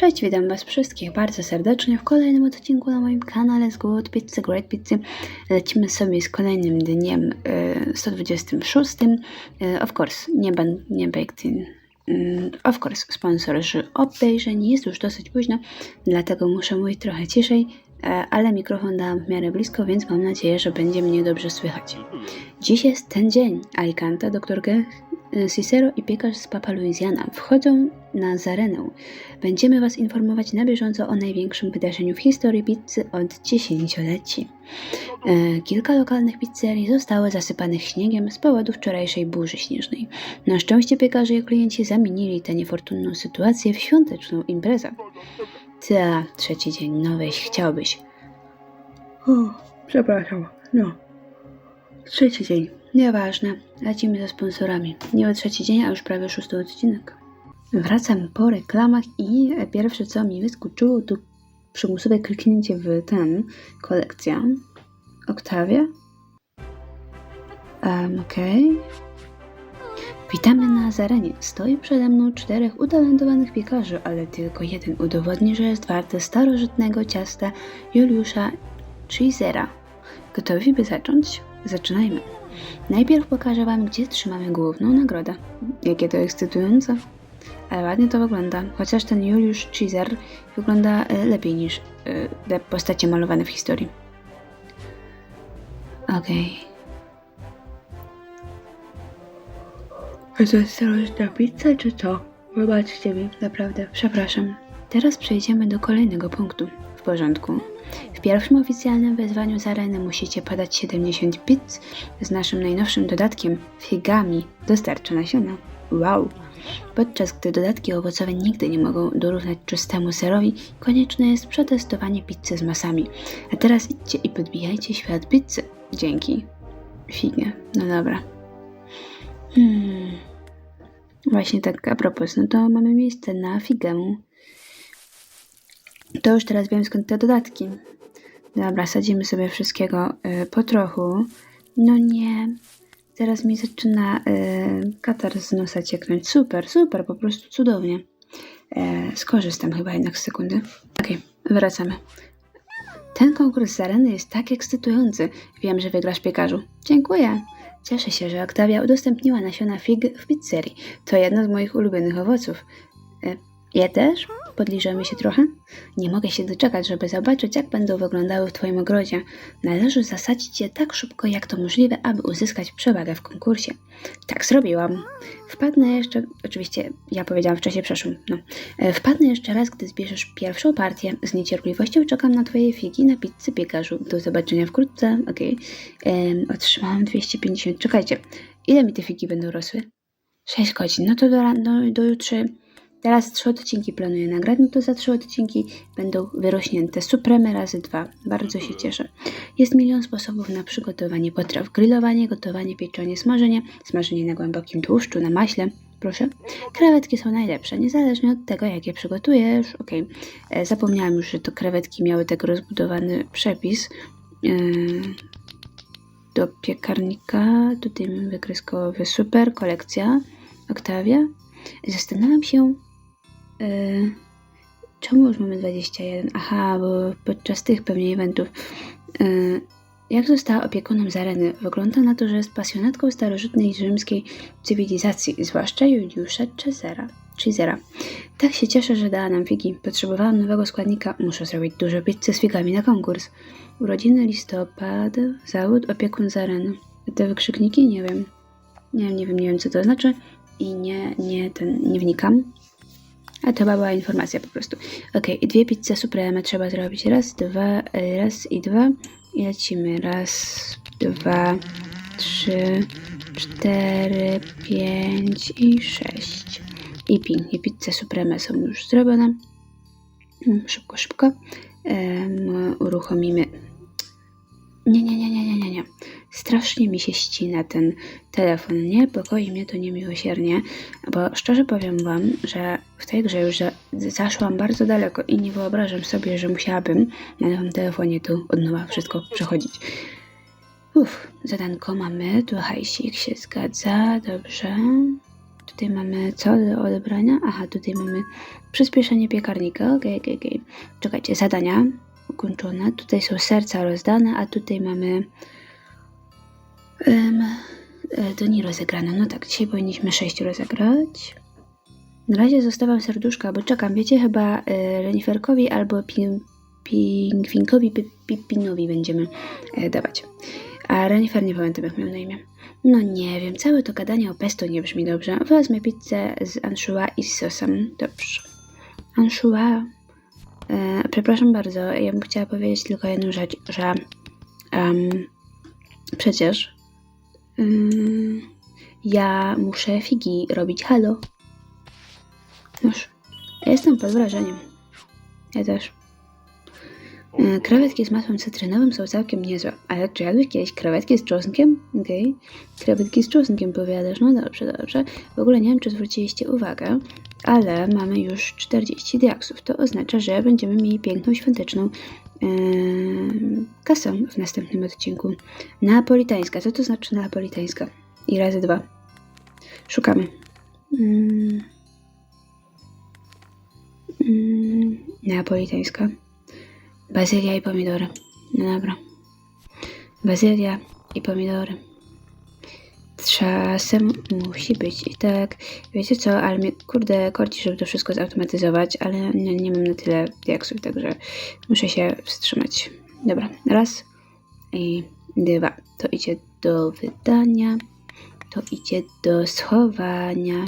Cześć, witam Was wszystkich bardzo serdecznie w kolejnym odcinku na moim kanale z Good Pizzy, Great Pizzy. Lecimy sobie z kolejnym dniem e, 126. E, of course, nie, ban, nie baked in. Mm, Of course, sponsorzy obejrzeń. Jest już dosyć późno, dlatego muszę mówić trochę ciszej, e, ale mikrofon dałam w miarę blisko, więc mam nadzieję, że będzie mnie dobrze słychać. Dziś jest ten dzień. Alicante, doktor G, Cicero i piekarz z Papa Louisiana wchodzą na zarenę. Będziemy Was informować na bieżąco o największym wydarzeniu w historii pizzy od dziesięcioleci. E, kilka lokalnych pizzerii zostało zasypanych śniegiem z powodu wczorajszej burzy śnieżnej. Na szczęście piekarze i klienci zamienili tę niefortunną sytuację w świąteczną imprezę. Ta, trzeci dzień, no weź, chciałbyś. O, przepraszam, no. Trzeci dzień. Nieważne. Lecimy ze sponsorami. Nie trzeci dzień, a już prawie szósty odcinek. Wracam po reklamach i pierwsze co mi wyskoczyło to przymusowe kliknięcie w ten kolekcja. Oktawia. Um, Okej. Witamy na zarenie. Stoi przede mną czterech utalentowanych piekarzy, ale tylko jeden udowodni, że jest warty starożytnego ciasta Juliusza Cheesera. Gotowi by zacząć? Zaczynajmy. Najpierw pokażę Wam, gdzie trzymamy główną nagrodę. Jakie to ekscytujące. Ale ładnie to wygląda, chociaż ten Juliusz Caesar wygląda e, lepiej niż e, te postacie malowane w historii. Okej. A to jest starożytna pizza, czy co? Wybaczcie mi, naprawdę, przepraszam. Teraz przejdziemy do kolejnego punktu. W porządku. W pierwszym oficjalnym wezwaniu z areny musicie podać 70 pizz z naszym najnowszym dodatkiem figami dostarcza nasiona. Wow! Podczas gdy dodatki owocowe nigdy nie mogą dorównać czystemu serowi, konieczne jest przetestowanie pizzy z masami. A teraz idźcie i podbijajcie świat pizzy. Dzięki. Fignie. No dobra. Hmm. Właśnie tak a propos, no to mamy miejsce na figę. To już teraz wiem skąd te dodatki. Dobra, sadzimy sobie wszystkiego y, po trochu. No nie. Teraz mi zaczyna y, katar z nosa cieknąć. Super, super, po prostu cudownie. E, skorzystam chyba jednak z sekundy. Okej, wracamy. Ten konkurs z areny jest tak ekscytujący. Wiem, że wygrasz piekarzu. Dziękuję. Cieszę się, że Oktawia udostępniła nasiona fig w pizzerii. To jedno z moich ulubionych owoców. E, ja też? Podliżamy się trochę? Nie mogę się doczekać, żeby zobaczyć, jak będą wyglądały w Twoim ogrodzie. Należy zasadzić je tak szybko, jak to możliwe, aby uzyskać przewagę w konkursie. Tak zrobiłam. Wpadnę jeszcze, oczywiście ja powiedziałam w czasie przeszłym, no. E, Wpadnę jeszcze raz, gdy zbierzesz pierwszą partię. Z niecierpliwością czekam na Twoje figi na pizzy piekarzu. Do zobaczenia wkrótce. Okej. Em, Otrzymałam 250. Czekajcie. Ile mi te figi będą rosły? 6 godzin. No to do, ran- do, do. Teraz trzy odcinki planuję nagrać, no to za trzy odcinki będą wyrośnięte supremy razy dwa. Bardzo się cieszę. Jest milion sposobów na przygotowanie potraw. Grillowanie, gotowanie, pieczenie, smażenie, smażenie na głębokim tłuszczu, na maśle. Proszę. Krewetki są najlepsze, niezależnie od tego, jakie przygotujesz. Okej. E, Zapomniałam już, że to krewetki miały tak rozbudowany przepis. E, do piekarnika, tutaj mamy wykreskowy super, kolekcja, Oktawia. Zastanawiam się, Yy, czemu już mamy 21? Aha, bo podczas tych pewnie eventów. Yy, jak została opiekunem Zareny? Wygląda na to, że jest pasjonatką starożytnej rzymskiej cywilizacji, zwłaszcza Juliusza Cezara. Cezara. Tak się cieszę, że dała nam figi. Potrzebowałam nowego składnika. Muszę zrobić dużo pizzy z figami na konkurs. Urodziny listopad, zawód opiekun Zareny. Te wykrzykniki? Nie wiem. Nie wiem, nie wiem, nie wiem co to znaczy i nie, nie, ten, nie wnikam. A to była informacja po prostu. Ok, dwie pizze supreme trzeba zrobić. Raz, dwa, raz i dwa. I lecimy. Raz, dwa, trzy, cztery, pięć i sześć. I pięknie, pizze supreme są już zrobione. Mm, Szybko, szybko. Em, uruchomimy. Nie, nie, nie, nie, nie, nie, nie. Strasznie mi się ścina ten telefon. Niepokoi mnie to niemiłosiernie, bo szczerze powiem Wam, że w tej grze już za- zaszłam bardzo daleko i nie wyobrażam sobie, że musiałabym na nowym telefonie tu od nowa wszystko przechodzić. Uff, zadanko mamy, tu hajsik się zgadza, dobrze. Tutaj mamy co do odebrania? Aha, tutaj mamy przyspieszenie piekarnika. Okej, okej, okej. Czekajcie, zadania ukończone. Tutaj są serca rozdane, a tutaj mamy um, to nie rozegrane. No tak, dzisiaj powinniśmy sześć rozegrać. Na razie zostawiam serduszka, bo czekam. Wiecie, chyba y, Reniferkowi albo ping, Pingwinkowi Pi- Pippinowi będziemy e, dawać. A Renifer nie pamiętam, jak miał na imię. No nie wiem, całe to gadanie o pesto nie brzmi dobrze. Wezmę pizzę z anchois i z sosem. Dobrze. Anchois. E, przepraszam bardzo, ja bym chciała powiedzieć tylko jedną rzecz, że em, przecież ym, ja muszę figi robić. Halo? Już. Ja jestem pod wrażeniem. Ja też. E, Krewetki z masłem cytrynowym są całkiem niezłe. Ale czy jadłeś kiedyś krewetki z czosnkiem? Okej. Krewetki z czosnkiem powiadasz. No dobrze, dobrze. W ogóle nie wiem, czy zwróciliście uwagę, ale mamy już 40 diaksów. To oznacza, że będziemy mieli piękną, świąteczną yy, kasę w następnym odcinku. Neapolitańska. Co to znaczy neapolitańska? I razy dwa. Szukamy. Mm. Mm, neapolitańska. Bazylia i pomidory. No dobra. Bazylia i pomidory. Czasem musi być i tak. Wiecie co, ale mnie kurde korci, żeby to wszystko zautomatyzować, ale nie, nie mam na tyle diaksów, także muszę się wstrzymać. Dobra, raz i dwa. To idzie do wydania. To idzie do schowania.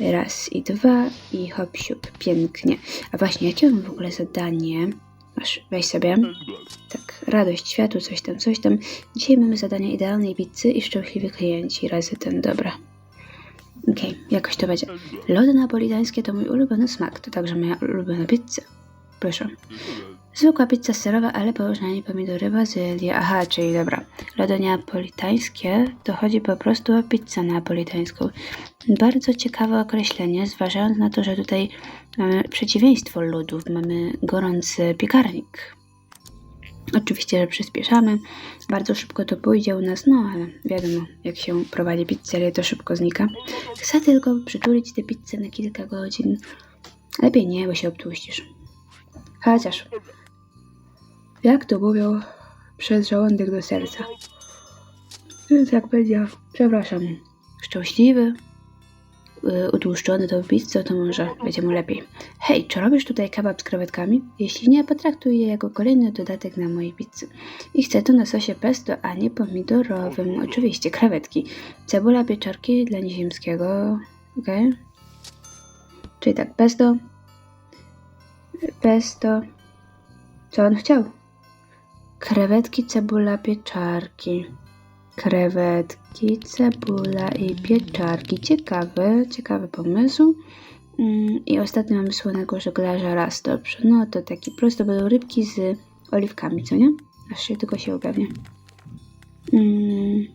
Raz i dwa i hop siup. Pięknie. A właśnie, jakie mam w ogóle zadanie? Masz, weź sobie. Tak, radość światu, coś tam, coś tam. Dzisiaj mamy zadanie idealnej pizzy i szczęśliwi klienci. Razy ten, dobra. Okej, jakoś to będzie. Lody napolitańskie to mój ulubiony smak. To także moja ulubiona pizza. Proszę. Zwykła pizza serowa, ale niej pomidory, bazylię. Aha, czyli dobra. Lody neapolitańskie to chodzi po prostu o pizzę neapolitańską. Bardzo ciekawe określenie, zważając na to, że tutaj mamy przeciwieństwo lodów. Mamy gorący piekarnik. Oczywiście, że przyspieszamy. Bardzo szybko to pójdzie u nas, no ale wiadomo, jak się prowadzi pizzerię, to szybko znika. Chcę tylko przytulić tę pizzę na kilka godzin. Lepiej nie, bo się obtłuścisz. Chociaż, jak to mówią, przez żołądek do serca. Więc jak będzie, przepraszam, szczęśliwy, utłuszczony tą pizzą, to może będzie mu lepiej. Hej, czy robisz tutaj kebab z krewetkami? Jeśli nie, potraktuj je jako kolejny dodatek na mojej pizzy. I chcę to na sosie pesto, a nie pomidorowym. Oczywiście, krewetki. Cebula, pieczarki dla nieziemskiego. Okej. Czyli tak, pesto. Pesto. Co on chciał? Krewetki, cebula, pieczarki. Krewetki, cebula i pieczarki. Ciekawy, ciekawy pomysł. Mm, I ostatnio mamy słonego żeglarza raz, dobrze. No to taki prosto będą rybki z oliwkami, co nie? Aż się tylko się upewnię. Mm.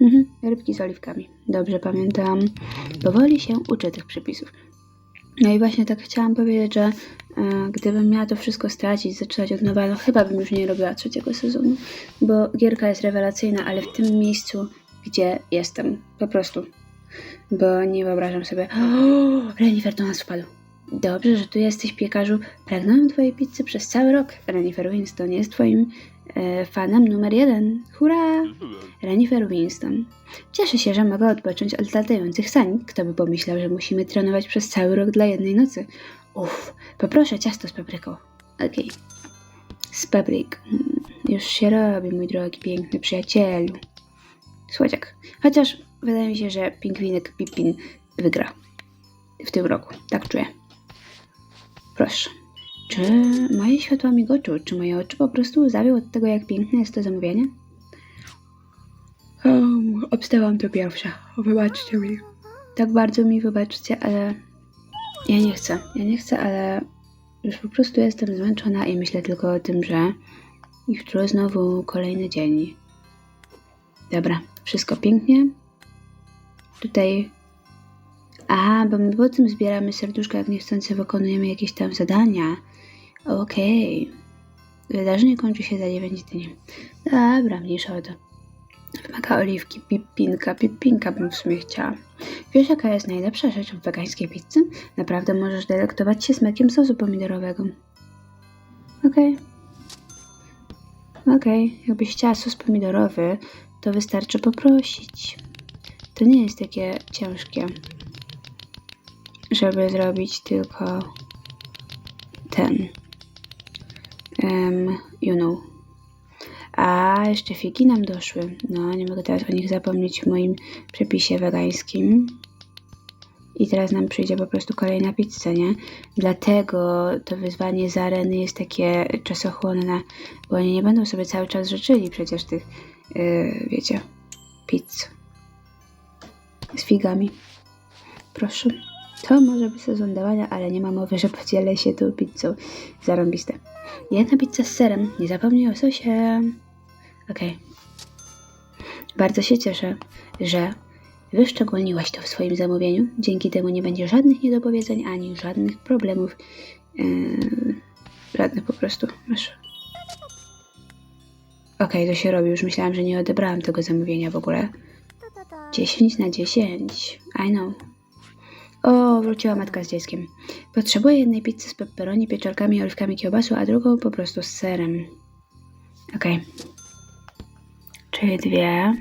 Mhm, rybki z oliwkami. Dobrze pamiętam. Powoli się uczę tych przepisów. No i właśnie tak chciałam powiedzieć, że gdybym miała to wszystko stracić, zaczynać od nowa, no chyba bym już nie robiła trzeciego sezonu, bo gierka jest rewelacyjna, ale w tym miejscu, gdzie jestem, po prostu, bo nie wyobrażam sobie, Renifer do nas wpadł. Dobrze, że tu jesteś piekarzu. Pragnąłem twojej pizzy przez cały rok. Renifer Winston jest twoim e, fanem numer jeden. Hurra! Renifer Winston. Cieszę się, że mogę odpocząć od latających sań. Kto by pomyślał, że musimy trenować przez cały rok dla jednej nocy. Uff, poproszę ciasto z papryką. Okej. Z papryk. Mm, Już się robi, mój drogi, piękny przyjacielu. Słodziak. Chociaż wydaje mi się, że pingwinek Pippin wygra w tym roku. Tak czuję. Proszę. Czy moje światła migoczą? Czy moje oczy po prostu łzawią od tego, jak piękne jest to zamówienie? Um, obstałam to pierwsza. Wybaczcie mi. Tak bardzo mi wybaczcie, ale ja nie chcę. Ja nie chcę, ale już po prostu jestem zmęczona i myślę tylko o tym, że jutro znowu kolejny dzień. Dobra, wszystko pięknie. Tutaj. A, bo my potem zbieramy serduszka, jak niechcący wykonujemy jakieś tam zadania. Okej. Wydarzenie kończy się za 9 dni. Dobra, mniejsza o to. Wymaga oliwki, pipinka, pipinka bym w sumie chciała. Wiesz, jaka jest najlepsza rzecz w wegańskiej pizzy? Naprawdę możesz delektować się smakiem sosu pomidorowego. Okej. Okej, jakbyś chciała sos pomidorowy, to wystarczy poprosić. To nie jest takie ciężkie, żeby zrobić tylko ten. Um, you know. A jeszcze figi nam doszły. No, nie mogę teraz o nich zapomnieć w moim przepisie wegańskim. I teraz nam przyjdzie po prostu kolejna pizza, nie? Dlatego to wyzwanie z areny jest takie czasochłonne, bo oni nie będą sobie cały czas życzyli przecież tych, yy, wiecie, pizz z figami. Proszę. To może być sezon dawania, ale nie ma mowy, że podzielę się tą pizzą. Zarąbiste. Jedna pizza z serem. Nie zapomnij o sosie. Okej. Bardzo się cieszę, że wyszczególniłaś to w swoim zamówieniu. Dzięki temu nie będzie żadnych niedopowiedzeń ani żadnych problemów. Yy, żadnych po prostu. Masz. Okej, to się robi. Już myślałam, że nie odebrałam tego zamówienia w ogóle. 10 na 10. I know. O, wróciła matka z dzieckiem. Potrzebuję jednej pizzy z pepperoni, pieczarkami, oliwkami kiełbasu, a drugą po prostu z serem. Okej. Czyli dwie.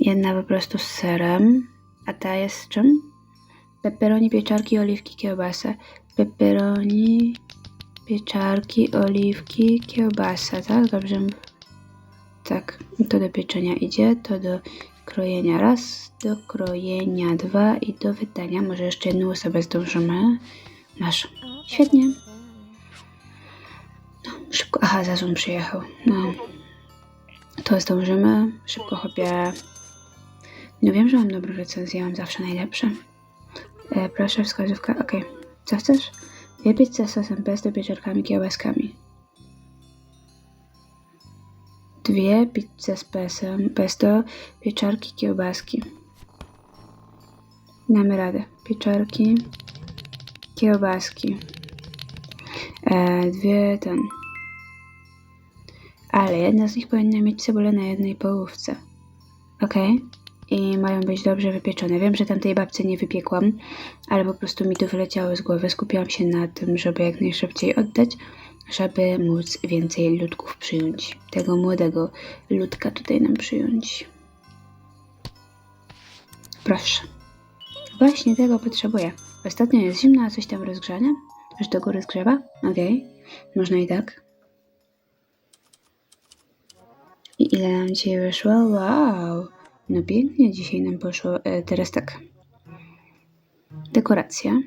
Jedna po prostu z serem. A ta jest z czym? Pepperoni, pieczarki, oliwki, kiełbasa. Pepperoni, pieczarki, oliwki, kiełbasa, tak? Dobrze. Tak, to do pieczenia idzie, to do krojenia raz, do krojenia dwa i do wydania. Może jeszcze jedną osobę zdążymy. Masz. Świetnie. No, szybko. Aha, Zazun przyjechał. No. To zdążymy. Szybko chopie. No wiem, że mam dobre recenzje, mam zawsze najlepsze. E, proszę, wskazówka. Okej. Co chcesz? Pizze z sosem pesto, pieczarkami, kiełbaskami. Dwie pizze z pesem, pesto, pieczarki, kiełbaski. Damy radę. Pieczarki, kiełbaski. E, dwie ten. Ale jedna z nich powinna mieć cebulę na jednej połówce. Ok? I mają być dobrze wypieczone. Wiem, że tamtej babce nie wypiekłam, ale po prostu mi to wyleciało z głowy. Skupiłam się na tym, żeby jak najszybciej oddać, żeby móc więcej ludków przyjąć. Tego młodego ludka tutaj nam przyjąć. Proszę. Właśnie tego potrzebuję. Ostatnio jest zimno, a coś tam rozgrzania? Aż do góry zgrzewa? Okej. Można i tak. I ile nam dzisiaj wyszło? Wow! No pięknie dzisiaj nam poszło. E, teraz tak. Dekoracja.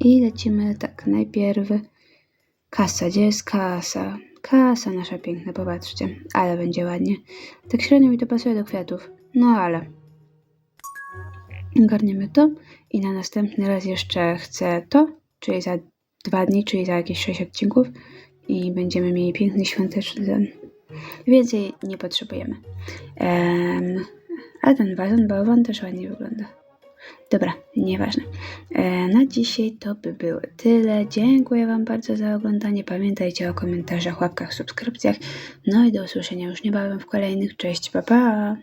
I lecimy tak. Najpierw kasa. Gdzie jest kasa? Kasa nasza piękna, popatrzcie. Ale będzie ładnie. Tak średnio mi to pasuje do kwiatów. No ale. Ogarniemy to. I na następny raz jeszcze chcę to. Czyli za dwa dni, czyli za jakieś sześć odcinków. I będziemy mieli piękny świąteczny ten. Więcej nie potrzebujemy. Em, a ten wazon bałwan też ładnie wygląda. Dobra, nieważne. E, na dzisiaj to by było tyle. Dziękuję Wam bardzo za oglądanie. Pamiętajcie o komentarzach, łapkach, subskrypcjach. No i do usłyszenia już niebawem w kolejnych. Cześć, pa pa!